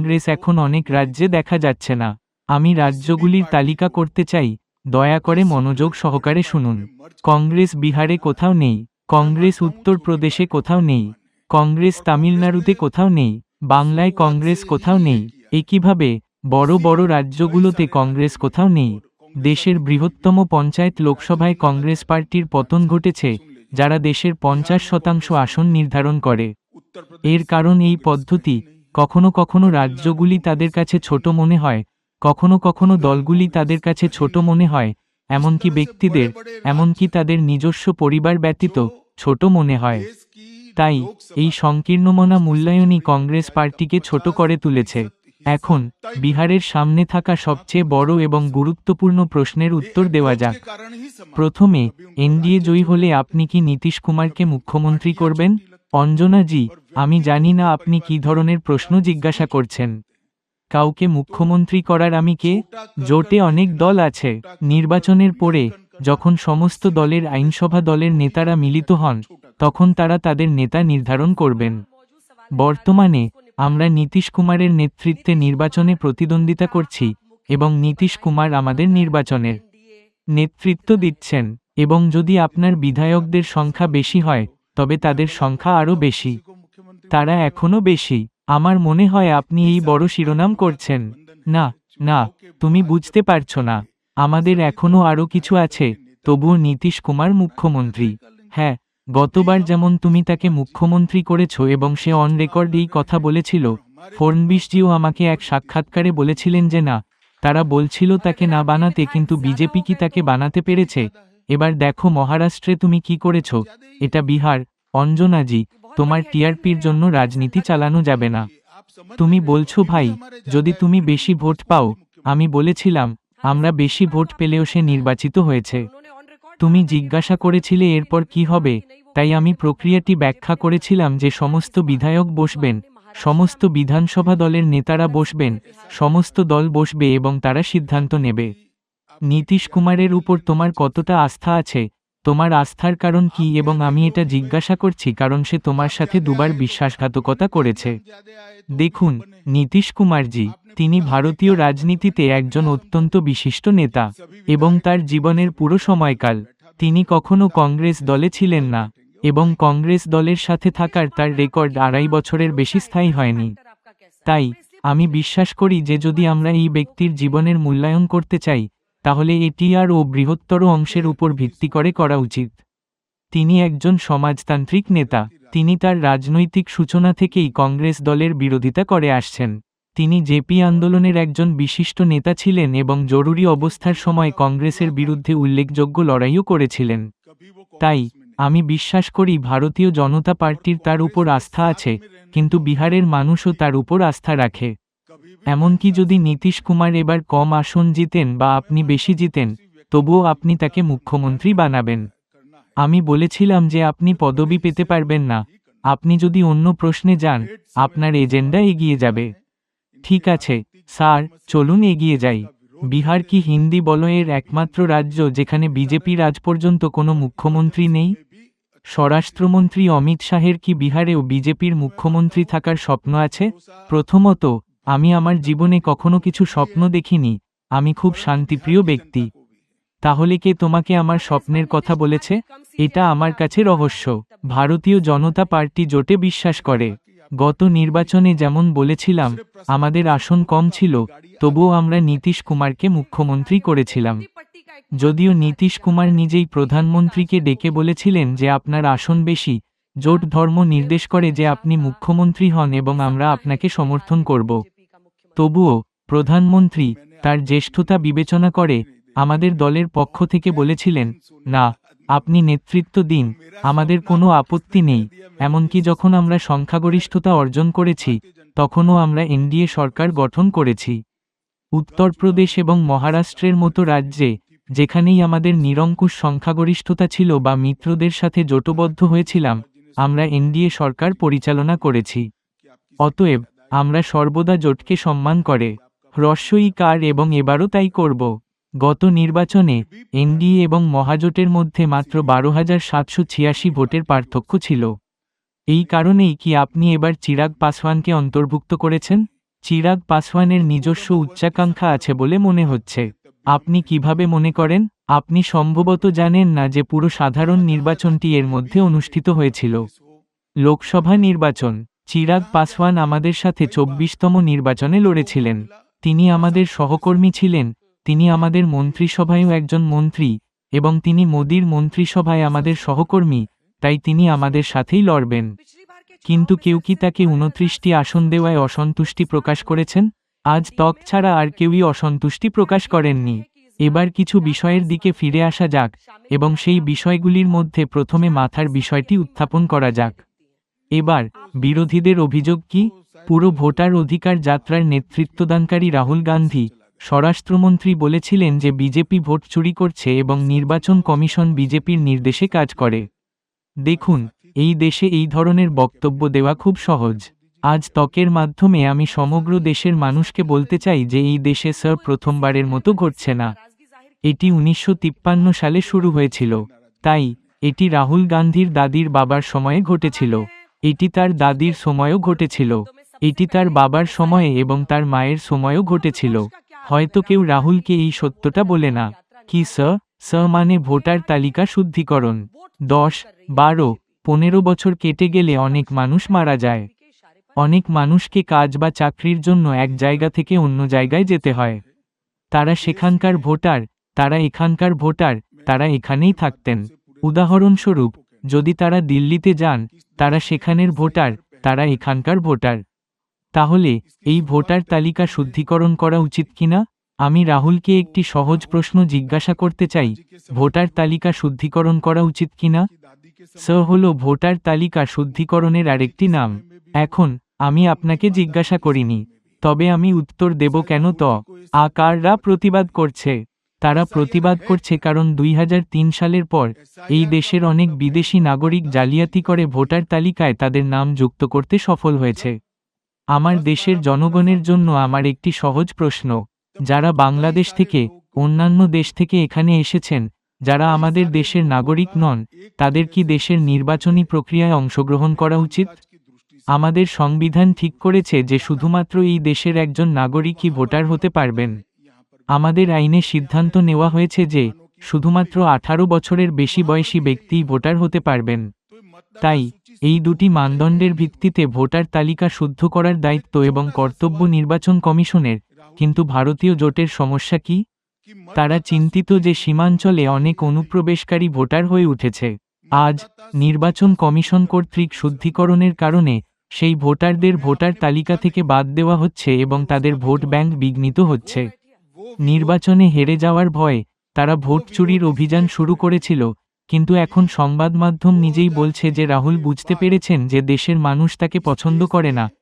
কংগ্রেস এখন অনেক রাজ্যে দেখা যাচ্ছে না। আমি রাজ্যগুলির তালিকা করতে চাই, দয়া করে মনোযোগ সহকারে শুনুন। কংগ্রেস বিহারে কোথাও নেই, কংগ্রেস উত্তরপ্রদেশে কোথাও নেই, কংগ্রেস তামিলনাড়ুতে কোথাও নেই, বাংলায় কংগ্রেস কোথাও নেই, একইভাবে বড় বড় রাজ্যগুলোতে কংগ্রেস কোথাও নেই। দেশের বৃহত্তম পঞ্চায়েত লোকসভায় কংগ্রেস পার্টির পতন ঘটেছে, যারা দেশের পঞ্চাশ শতাংশ আসন নির্ধারণ করে। এর কারণ এই পদ্ধতি কখনো কখনো রাজ্যগুলি তাদের কাছে ছোট মনে হয়, কখনো কখনো দলগুলি তাদের কাছে ছোট মনে হয়, এমনকি ব্যক্তিদের, এমনকি তাদের নিজস্ব পরিবার ব্যতীত ছোট মনে হয়। তাই, এই সংকীর্ণমনা মূল্যায়নই কংগ্রেস পার্টিকে ছোট করে তুলেছে। এখন, বিহারের সামনে থাকা সবচেয়ে বড় এবং গুরুত্বপূর্ণ প্রশ্নের উত্তর দেওয়া যাক। প্রথমে, এনডিএ জয়ী হলে আপনি কি নীতিশ কুমারকে মুখ্যমন্ত্রী করবেন? অঞ্জনাজি, আমি জানি না আপনি কি ধরনের প্রশ্ন জিজ্ঞাসা করছেন। কাউকে মুখ্যমন্ত্রী করার আমি কে? জোটে অনেক দল আছে। নির্বাচনের পরে, যখন সমস্ত দলের আইনসভা দলের নেতারা মিলিত হন, তখন তারা তাদের নেতা নির্ধারণ করবেন। বর্তমানে, আমরা নীতিশ কুমারের নেতৃত্বে নির্বাচনে প্রতিদ্বন্দ্বিতা করছি এবং নীতিশ কুমার আমাদের নির্বাচনের নেতৃত্ব দিচ্ছেন এবং যদি আপনার বিধায়কদের সংখ্যা বেশি হয় তবে তাদের সংখ্যা আরও বেশি। তারা এখনও বেশি। আমার মনে হয় আপনি এই বড় শিরোনাম করছেন। না না, তুমি বুঝতে পারছ না। আমাদের এখনও আরও কিছু আছে, তবুও নীতিশ কুমার মুখ্যমন্ত্রী। হ্যাঁ গতবার যেমন তুমি তাকে মুখ্যমন্ত্রী করেছ এবং সে অন রেকর্ড এই কথা বলেছিল, ফড়নবিশজিও আমাকে এক সাক্ষাৎকারে বলেছিলেন যে না, তারা বলছিল তাকে না বানাতে কিন্তু বিজেপি কি তাকে বানাতে পেরেছে? এবার দেখো মহারাষ্ট্রে তুমি কি করেছ? এটা বিহার অঞ্জনাজি তোমার টিআরপির জন্য রাজনীতি চালানো যাবে না তুমি বলছো ভাই যদি তুমি বেশি ভোট পাও আমি বলেছিলাম আমরা বেশি ভোট পেলেও সে নির্বাচিত হয়েছে তুমি জিজ্ঞাসা করেছিলে এরপর কি হবে তাই আমি প্রক্রিয়াটি ব্যাখ্যা করেছিলাম যে সমস্ত বিধায়ক বসবেন সমস্ত বিধানসভা দলের নেতারা বসবেন সমস্ত দল বসবে এবং তারা সিদ্ধান্ত নেবে নীতিশ কুমারের উপর তোমার কতটা আস্থা আছে তোমার আস্থার কারণ কি এবং আমি এটা জিজ্ঞাসা করছি কারণ সে তোমার সাথে দুবার বিশ্বাসঘাতকতা করেছে। দেখুন, নীতিশ কুমারজি, তিনি ভারতীয় রাজনীতিতে একজন অত্যন্ত বিশিষ্ট নেতা এবং তার জীবনের পুরো সময়কাল তিনি কখনো কংগ্রেস দলে ছিলেন না এবং কংগ্রেস দলের সাথে থাকার তার রেকর্ড আড়াই বছরের বেশি স্থায়ী হয়নি। তাই, আমি বিশ্বাস করি যে যদি আমরা এই ব্যক্তির জীবনের মূল্যায়ন করতে চাই তাহলে এটি আর ও বৃহত্তর অংশের উপর ভিত্তি করে করা উচিত। তিনি একজন সমাজতান্ত্রিক নেতা। তিনি তার রাজনৈতিক সূচনা থেকেই কংগ্রেস দলের বিরোধিতা করে আসছেন। তিনি জেপি আন্দোলনের একজন বিশিষ্ট নেতা ছিলেন এবং জরুরি অবস্থার সময় কংগ্রেসের বিরুদ্ধে উল্লেখযোগ্য লড়াইও করেছিলেন। তাই, আমি বিশ্বাস করি ভারতীয় জনতা পার্টির তার উপর আস্থা আছে, কিন্তু বিহারের মানুষও তার উপর আস্থা রাখে। এমনকি যদি নীতিশ কুমার এবার কম আসন জিতেন বা আপনি বেশি জিতেন, তবুও আপনি তাকে মুখ্যমন্ত্রী বানাবেন। আমি বলেছিলাম যে আপনি পদবি পেতে পারবেন না। আপনি যদি অন্য প্রশ্নে যান, আপনার এজেন্ডা এগিয়ে যাবে। ঠিক আছে, স্যার, চলুন এগিয়ে যাই। বিহার কি হিন্দি বলয়ের একমাত্র রাজ্য যেখানে বিজেপির আজ পর্যন্ত কোনো মুখ্যমন্ত্রী নেই? স্বরাষ্ট্রমন্ত্রী অমিত শাহের কি বিহারেও বিজেপির মুখ্যমন্ত্রী থাকার স্বপ্ন আছে? প্রথমত আমি আমার জীবনে কখনো কিছু স্বপ্ন দেখিনি, আমি খুব শান্তিপ্রিয় ব্যক্তি। তাহলে কে তোমাকে আমার স্বপ্নের কথা বলেছে? এটা আমার কাছে রহস্য। ভারতীয় জনতা পার্টি জোটে বিশ্বাস করে। গত নির্বাচনে যেমন বলেছিলাম, আমাদের আসন কম ছিল, তবুও আমরা নীতিশ কুমারকে মুখ্যমন্ত্রী করেছিলাম। যদিও নীতিশ কুমার নিজেই প্রধানমন্ত্রীকে ডেকে বলেছিলেন যে আপনার আসন বেশি, জোট ধর্ম নির্দেশ করে যে আপনি মুখ্যমন্ত্রী হন এবং আমরা আপনাকে সমর্থন করব। তবুও, প্রধানমন্ত্রী তার জ্যেষ্ঠতা বিবেচনা করে আমাদের দলের পক্ষ থেকে বলেছিলেন, না, আপনি নেতৃত্ব দিন, আমাদের কোনো আপত্তি নেই। এমনকি যখন আমরা সংখ্যাগরিষ্ঠতা অর্জন করেছি, তখনও আমরা এনডিএ সরকার গঠন করেছি। উত্তরপ্রদেশ এবং মহারাষ্ট্রের মতো রাজ্যে, যেখানেই আমাদের নিরঙ্কুশ সংখ্যাগরিষ্ঠতা ছিল বা মিত্রদের সাথে জোটবদ্ধ হয়েছিলাম, আমরা এনডিএ সরকার পরিচালনা করেছি। অতএব আমরা সর্বদা জোটকে সম্মান করে। হ্রস্বই কার এবং এবারও তাই করব। গত নির্বাচনে এনডিএ এবং মহাজোটের মধ্যে মাত্র বারো হাজার সাতশো ছিয়াশি ভোটের পার্থক্য ছিল। এই কারণেই কি আপনি এবার চিরাগ পাসওয়ানকে অন্তর্ভুক্ত করেছেন? চিরাগ পাসওয়ানের নিজস্ব উচ্চাকাঙ্ক্ষা আছে বলে মনে হচ্ছে। আপনি কীভাবে মনে করেন? আপনি সম্ভবত জানেন না যে পুরো সাধারণ নির্বাচনটি এর মধ্যে অনুষ্ঠিত হয়েছিল। লোকসভা নির্বাচন চিরাগ পাসওয়ান আমাদের সাথে চব্বিশতম নির্বাচনে লড়েছিলেন। তিনি আমাদের সহকর্মী ছিলেন, তিনি আমাদের মন্ত্রিসভায়ও একজন মন্ত্রী, এবং তিনি মোদির মন্ত্রিসভায় আমাদের সহকর্মী, তাই তিনি আমাদের সাথেই লড়বেন। কিন্তু কেউ কি তাকে উনত্রিশটি আসন দেওয়ায় অসন্তুষ্টি প্রকাশ করেছেন? আজ ত্বক ছাড়া আর কেউই অসন্তুষ্টি প্রকাশ করেননি। এবার কিছু বিষয়ের দিকে ফিরে আসা যাক, এবং সেই বিষয়গুলির মধ্যে প্রথমে মাথার বিষয়টি উত্থাপন করা যাক। এবার, বিরোধীদের অভিযোগ কি? পুরো ভোটার অধিকার যাত্রার নেতৃত্বদানকারী রাহুল গান্ধী, স্বরাষ্ট্রমন্ত্রী বলেছিলেন যে বিজেপি ভোট চুরি করছে এবং নির্বাচন কমিশন বিজেপির নির্দেশে কাজ করে। দেখুন, এই দেশে এই ধরনের বক্তব্য দেওয়া খুব সহজ। আজ ত্বকের মাধ্যমে আমি সমগ্র দেশের মানুষকে বলতে চাই যে এই দেশে স্যার প্রথমবারের মতো ঘটছে না। এটি উনিশশো তিপ্পান্ন সালে শুরু হয়েছিল। তাই, এটি রাহুল গান্ধীর দাদির বাবার সময়ে ঘটেছিল। এটি তার দাদির সময়ও ঘটেছিল। এটি তার বাবার সময়ে এবং তার মায়ের সময়েও ঘটেছিল। হয়তো কেউ রাহুলকে এই সত্যটা বলে না। কি স? স মানে ভোটার তালিকা শুদ্ধিকরণ। দশ, বারো, পনেরো বছর কেটে গেলে অনেক মানুষ মারা যায়। অনেক মানুষকে কাজ বা চাকরির জন্য এক জায়গা থেকে অন্য জায়গায় যেতে হয়। তারা সেখানকার ভোটার, তারা এখানকার ভোটার, তারা এখানেই থাকতেন। উদাহরণস্বরূপ যদি তারা দিল্লিতে যান, তারা সেখানের ভোটার, তারা এখানকার ভোটার। তাহলে, এই ভোটার তালিকা শুদ্ধিকরণ করা উচিত কিনা? আমি রাহুলকে একটি সহজ প্রশ্ন জিজ্ঞাসা করতে চাই, ভোটার তালিকা শুদ্ধিকরণ করা উচিত কিনা? স হল, ভোটার তালিকা শুদ্ধিকরণের আরেকটি নাম। এখন, আমি আপনাকে জিজ্ঞাসা করিনি, তবে আমি উত্তর দেব কেন ত? আকাররা প্রতিবাদ করছে? তারা প্রতিবাদ করছে কারণ দুই হাজার তিন সালের পর এই দেশের অনেক বিদেশি নাগরিক জালিয়াতি করে ভোটার তালিকায় তাদের নাম যুক্ত করতে সফল হয়েছে। আমার দেশের জনগণের জন্য আমার একটি সহজ প্রশ্ন, যারা বাংলাদেশ থেকে, অন্যান্য দেশ থেকে এখানে এসেছেন, যারা আমাদের দেশের নাগরিক নন, তাদের কি দেশের নির্বাচনী প্রক্রিয়ায় অংশগ্রহণ করা উচিত? আমাদের সংবিধান ঠিক করেছে যে শুধুমাত্র এই দেশের একজন নাগরিকই ভোটার হতে পারবেন। আমাদের আইনে সিদ্ধান্ত নেওয়া হয়েছে যে শুধুমাত্র আঠারো বছরের বেশি বয়সী ব্যক্তিই ভোটার হতে পারবেন। তাই, এই দুটি মানদণ্ডের ভিত্তিতে ভোটার তালিকা শুদ্ধ করার দায়িত্ব এবং কর্তব্য নির্বাচন কমিশনের, কিন্তু ভারতীয় জোটের সমস্যা কি? তারা চিন্তিত যে সীমাঞ্চলে অনেক অনুপ্রবেশকারী ভোটার হয়ে উঠেছে। আজ, নির্বাচন কমিশন কর্তৃক শুদ্ধিকরণের কারণে সেই ভোটারদের ভোটার তালিকা থেকে বাদ দেওয়া হচ্ছে এবং তাদের ভোট ব্যাংক বিঘ্নিত হচ্ছে। নির্বাচনে হেরে যাওয়ার ভয়ে তারা ভোট চুরির অভিযান শুরু করেছিল, কিন্তু এখন সংবাদ মাধ্যম নিজেই বলছে যে রাহুল বুঝতে পেরেছেন যে দেশের মানুষ তাকে পছন্দ করে না।